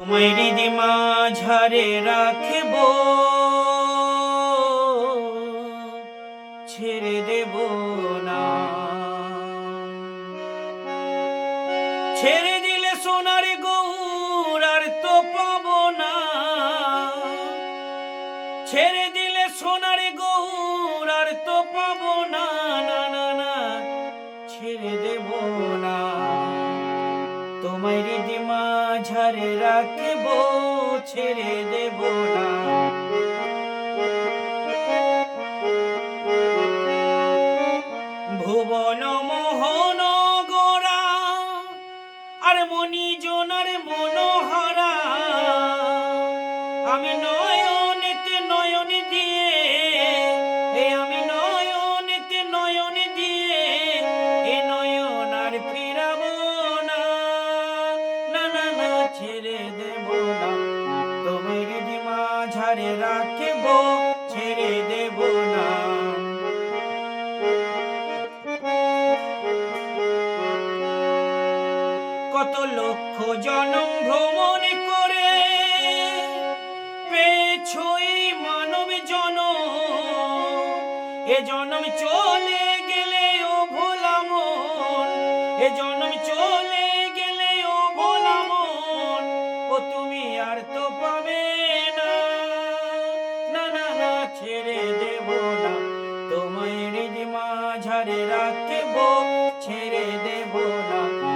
তোমায় হৃদি মাঝারে রাখব, ছেড়ে দেব না। ছেড়ে দিলে সোনার গৌর আর তো পাবো না। ছেড়ে দিলে সোনার গৌর আর তো পাবো না না না, ছেড়ে তোমায় হৃদি মাঝারে রাখব, ছেড়ে দেব না। ভুবন মোহন গোরা আর মনি জোনার মনোহরা, আমি নয়নেতে তোমার রাখিব, ছেড়ে দেব না। কত লক্ষ জনম ভ্রমণ করে পেয়েছ এই মানব জন। এ জনম চলে গেলে ও ভোলা এ জনম চলে রাখব ছেড়ে দেব না।